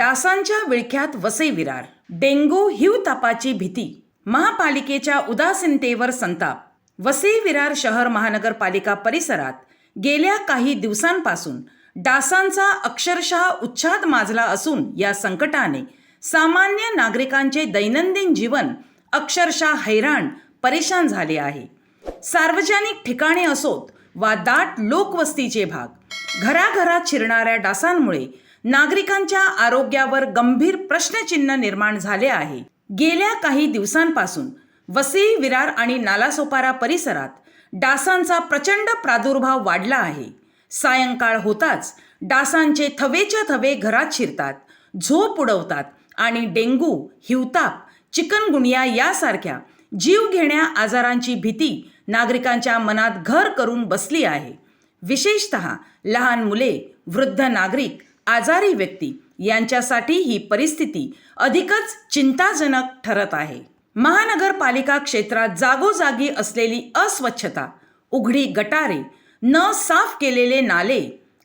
डासांच्या विळख्यात वसे विरार डेंगू हिव तापाची भीती महापालिकेच्या उदासीनतेवर संताप. वसे विरार शहर महानगरपालिका परिसरात गेल्या काही दिवसांपासून डासांचा अक्षरशः उच्छाद माजला असून या संकटाने सामान्य नागरिकांचे दैनंदिन जीवन अक्षरशः हैराण परेशान झाले आहे. सार्वजनिक ठिकाणे असोत वा दाट लोकवस्तीचे भाग घराघरात शिरणाऱ्या डासांमुळे नागरिकांच्या आरोग्यावर गंभीर प्रश्नचिन्ह निर्माण झाले आहे. गेल्या काही दिवसांपासून वसई विरार आणि नालासोपारा परिसरात डासांचा प्रचंड प्रादुर्भाव वाढला आहे. सायंकाळ होताच डासांचे थवेच्या थवे घरात शिरतात झोप उडवतात आणि डेंगू हिवताप चिकनगुनिया यासारख्या जीवघेण्या आजारांची भीती नागरिकांच्या मनात घर करून बसली आहे. विशेषत लहान मुले वृद्ध नागरिक आजारी व्यक्ती यांच्यासाठी ही परिस्थिती अधिकच चिंताजनक ठरत आहे. महानगरपालिका क्षेत्रात जागोजागी असलेली अस्वच्छता उघडी गटारे न साफ केलेले नाले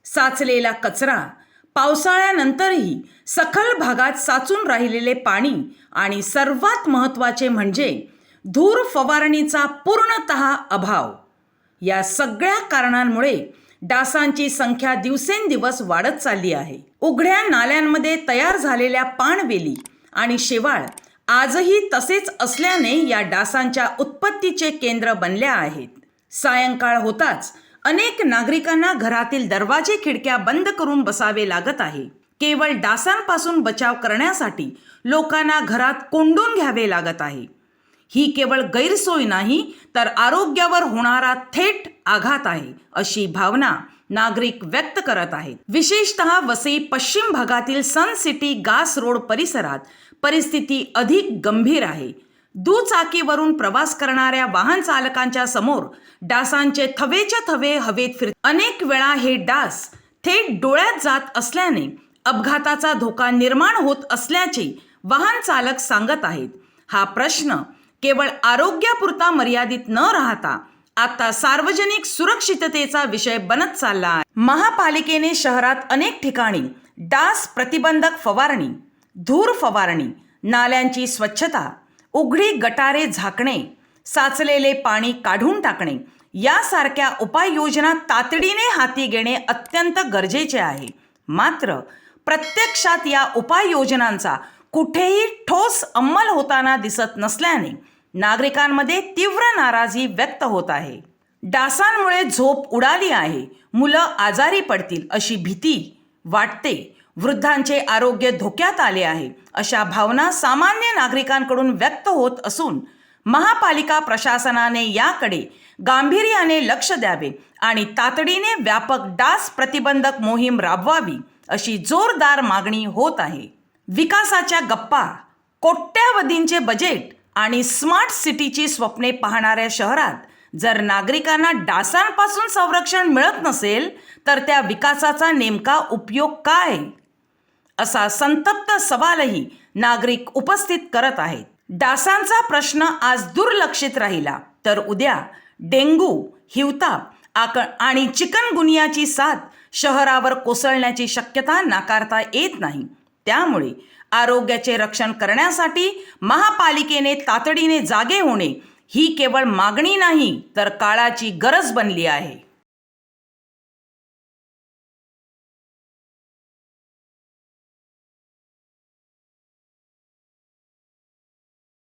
साचलेला कचरा पावसाळ्यानंतरही सखल भागात साचून राहिलेले पाणी आणि सर्वात महत्त्वाचे म्हणजे धूर फवारणीचा पूर्णतः अभाव. या सगळ्या कारणांमुळे डासांची संख्या दिवसेंदिवस वाढत चालली आहे. उघड्या नाल्यांमध्ये तयार झालेल्या पाणवेली आणि शेवाळ आजही तसेच असल्याने या डासांच्या उत्पत्तीचे केंद्र बनल्या आहेत. सायंकाळ होताच अनेक नागरिकांना घरातील दरवाजे खिडक्या बंद करून बसावे लागत आहे. केवळ डासांपासून बचाव करण्यासाठी लोकांना घरात कोंडून घ्यावे लागत आहे. ही केवळ गैरसोय नाही तर आरोग्यावर होणारा थेट आघात आहे अशी भावना नागरिक व्यक्त करत आहेत. विशेषतः वसई पश्चिम भागातील सन सिटी गास रोड परिसरात परिस्थिती अधिक गंभीर आहे. दुचाकीवरून प्रवास करणाऱ्या वाहन चालकांच्या समोर डासांचे थवेच्या थवे हवेत फिर अनेक वेळा हे डास थेट डोळ्यात जात असल्याने अपघाताचा धोका निर्माण होत असल्याचे वाहन चालक सांगत आहेत. हा प्रश्न केवळ आरोग्यापुरता मर्यादित न राहता आता सार्वजनिक सुरक्षिततेचा विषय बनत चालला आहे महापालिकेने शहरात अनेक ठिकाणी डास प्रतिबंधक फवारणी धूर फवारणी नाल्यांची स्वच्छता उघडी गटारे झाकणे साचलेले पाणी काढून टाकणे यासारख्या उपाययोजना तातडीने हाती घेणे अत्यंत गरजेचे आहे. मात्र प्रत्यक्षात या उपाययोजनांचा कुठेही ठोस अंमल होताना दिसत नसल्याने नागरिकांमध्ये तीव्र नाराजी व्यक्त होत आहे. डासांमुळे झोप उडाली आहे. मुलं आजारी पडतील अशी भीती वाटते. वृद्धांचे आरोग्य धोक्यात आले आहे. अशा भावना सामान्य नागरिकांकडून व्यक्त होत असून महापालिका प्रशासनाने याकडे गांभीर्याने लक्ष द्यावे आणि तातडीने व्यापक डास प्रतिबंधक मोहीम राबवावी अशी जोरदार मागणी होत आहे. विकासाच्या गप्पा कोट्यावधींचे बजेट आणि स्मार्ट सिटीची स्वप्ने पाहणाऱ्या शहरात जर नागरिकांना डासांपासून संरक्षण मिळत नसेल तर त्या विकासाचा नेमका उपयोग काय? असा संतप्त सवालही नागरिक उपस्थित करत आहेत. डासांचा प्रश्न आज दुर्लक्षित राहिला तर उद्या डेंगू हिवताप आक आणि चिकनगुनियाची साथ शहरावर कोसळण्याची शक्यता नाकारता येत नाही. त्यामुळे आरोग्याचे रक्षण करण्यासाठी महापालिकेने तातडीने जागे होणे ही केवळ मागणी नाही तर काळाची गरज बनली आहे.